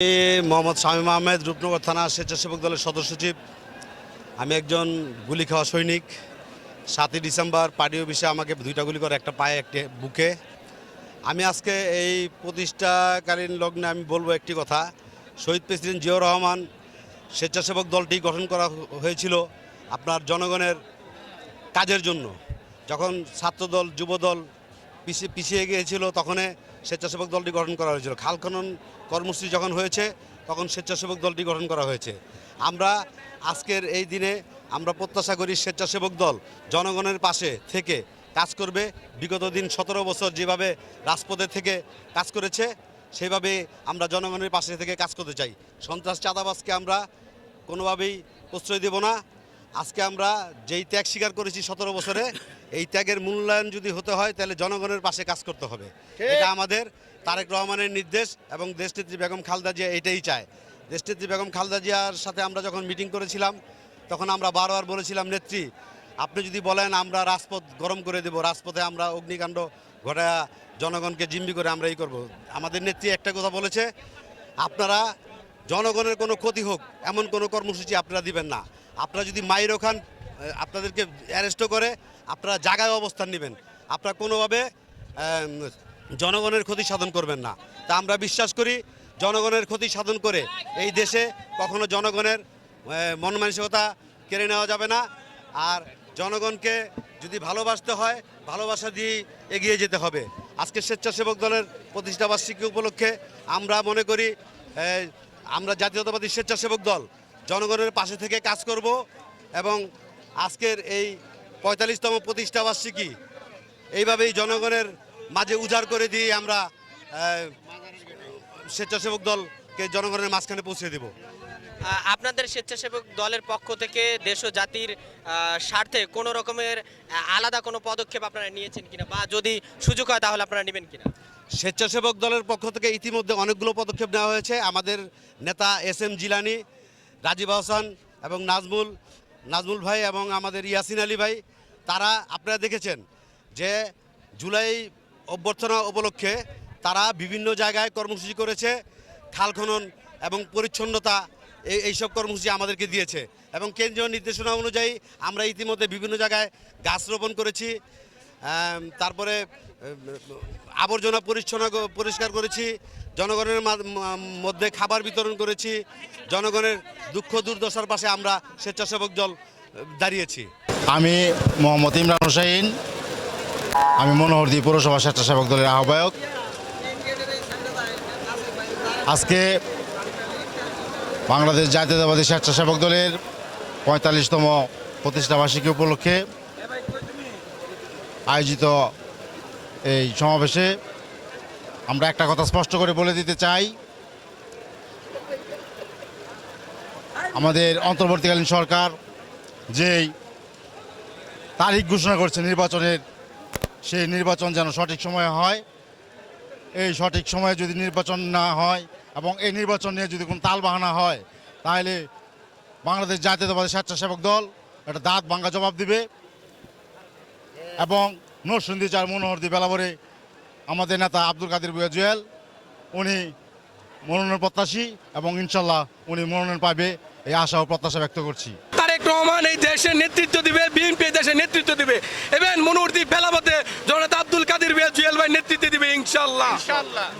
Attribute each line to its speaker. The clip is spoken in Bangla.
Speaker 1: মোহাম্মদ শামীম আহমেদ, রূপনগর থানা স্বেচ্ছাসেবক দলের সদস্য সচিব। আমি একজন গুলি খাওয়া সৈনিক। সাতই ডিসেম্বর পার্টি অফিসে আমাকে দুইটা গুলি করে, একটা পায়ে, একটি বুকে। আমি আজকে এই প্রতিষ্ঠাকালীন লগ্নে আমি বলব একটি কথা। শহীদ প্রেসিডেন্ট জিয়াউর রহমান স্বেচ্ছাসেবক দলটি গঠন করা হয়েছিল আপনার জনগণের কাজের জন্য। যখন ছাত্রদল, যুবদল পিছিয়ে পিছিয়ে গিয়েছিল, তখন স্বেচ্ছাসেবক দলটি গঠন করা হয়েছিল। খাল খনন কর্মসূচি যখন হয়েছে, তখন স্বেচ্ছাসেবক দলটি গঠন করা হয়েছে। আমরা আজকের এই দিনে আমরা প্রত্যাশা করি স্বেচ্ছাসেবক দল জনগণের পাশে থেকে কাজ করবে। বিগত দিন সতেরো বছর যেভাবে রাজপথে থেকে কাজ করেছে, সেভাবে আমরা জনগণের পাশে থেকে কাজ করতে চাই। সন্ত্রাস চাঁদাবাজকে আমরা কোনোভাবেই প্রশ্রয় দেব না। আজকে আমরা যেই ত্যাগ স্বীকার করেছি সতেরো বছরে এই ত্যাগের মূল্যায়ন যদি হতে হয় তাহলে জনগণের পাশে কাজ করতে হবে। এটা আমাদের তারেক রহমানের নির্দেশ এবং দেশনেত্রী বেগম খালদা জিয়া এটাই চায়। দেশনেত্রী বেগম খালদা জিয়ার সাথে আমরা যখন মিটিং করেছিলাম তখন আমরা বারবার বলেছিলাম নেত্রী আপনি যদি বলেন আমরা রাজপথ গরম করে দেব রাজপথে আমরা অগ্নিকাণ্ড ঘটা জনগণকে জিম্বি করে আমরা এই করব। আমাদের নেত্রী একটা কথা বলেছে আপনারা জনগণের কোনো ক্ষতি হোক এমন কোনো কর্মসূচি আপনারা দিবেন না। আপনারা যদি মাইরও খান আহ, আপনাদেরকে অ্যারেস্টও করে আপনারা জায়গায় অবস্থান নেবেন। আপনারা কোনোভাবে জনগণের ক্ষতি সাধন করবেন না। তা আমরা বিশ্বাস করি জনগণের ক্ষতি সাধন করে এই দেশে কখনো জনগণের মন মানসিকতা কেড়ে নেওয়া যাবে না। আর জনগণকে যদি ভালোবাসতে হয় ভালোবাসা দিয়ে এগিয়ে যেতে হবে। আজকে স্বেচ্ছাসেবক দলের প্রতিষ্ঠাবার্ষিকী উপলক্ষে আমরা মনে করি আমরা জাতীয়তাবাদী স্বেচ্ছাসেবক দল জনগণের পাশে থেকে কাজ করব এবং আজকের এই পঁয়তাল্লিশতম প্রতিষ্ঠাবার্ষিকী এইভাবেই জনগণের মাঝে উজাড় করে দিয়ে আমরা স্বেচ্ছাসেবক দলকে জনগণের মাঝখানে পৌঁছে দেব।
Speaker 2: আপনাদের স্বেচ্ছাসেবক দলের পক্ষ থেকে দেশ ও জাতির স্বার্থে কোনো রকমের আলাদা কোনো পদক্ষেপ আপনারা নিয়েছেন কিনা বা যদি সুযোগ হয় তাহলে আপনারা নেবেন কিনা?
Speaker 1: স্বেচ্ছাসেবক দলের পক্ষ থেকে ইতিমধ্যে অনেকগুলো পদক্ষেপ নেওয়া হয়েছে। আমাদের নেতা এস এম জিলানি রাজীব আহসান এবং নাজমুল নাজমুল ভাই এবং আমাদের ইয়াসিন আলী ভাই, তারা আপনারা দেখেছেন যে জুলাই অভ্যর্থনা উপলক্ষে তারা বিভিন্ন জায়গায় কর্মসূচি করেছে, খাল খনন এবং পরিচ্ছন্নতা এই এইসব কর্মসূচি আমাদেরকে দিয়েছে এবং কেন্দ্রীয় নির্দেশনা অনুযায়ী আমরা ইতিমধ্যে বিভিন্ন জায়গায় গাছ রোপণ করেছি। তারপরে আবর্জনা পরিচ্ছন্ন পরিষ্কার করেছি, জনগণের মধ্যে খাবার বিতরণ করেছি, জনগণের দুঃখ দুর্দশার পাশে আমরা স্বেচ্ছাসেবক দল দাঁড়িয়েছি।
Speaker 3: আমি মোহাম্মদ ইমরান হোসাইন। আমি মনোহরদী পৌরসভা স্বেচ্ছাসেবক দলের আহ্বায়ক। আজকে বাংলাদেশ জাতীয়তাবাদী স্বেচ্ছাসেবক দলের পঁয়তাল্লিশতম প্রতিষ্ঠাবার্ষিকী উপলক্ষে আয়োজিত এই সমাবেশে আমরা একটা কথা স্পষ্ট করে বলে দিতে চাই। আমাদের অন্তর্বর্তীকালীন সরকার যেই তারিখ ঘোষণা করছে নির্বাচনের, সেই নির্বাচন যেন সঠিক সময়ে হয়। এই সঠিক সময়ে যদি নির্বাচন না হয় এবং এই নির্বাচন নিয়ে যদি কোনো তালবাহানা হয়, তাহলে বাংলাদেশ জাতীয়তাবাদী স্বেচ্ছাসেবক দল একটা দাঁত ভাঙ্গা জবাব দিবে। এবং নরসিন্দী চার মনোহরদী বেলাবরে আমাদের নেতা আব্দুল কাদের বুয়া জুয়েল উনি মনোনয়ন প্রত্যাশী এবং ইনশাল্লাহ উনি মনোনয়ন পাবে এই আশা ও প্রত্যাশা ব্যক্ত করছি।
Speaker 4: তারেক রহমান এই দেশের নেতৃত্ব দিবে বিএনপি দেশের নেতৃত্ব দিবে। এবং মনোহরদীপ ফেলাবতে জনতা আব্দুল কাদের বুয়া জুয়েল ভাই নেতৃত্ব দিবে ইনশাল্লাহ।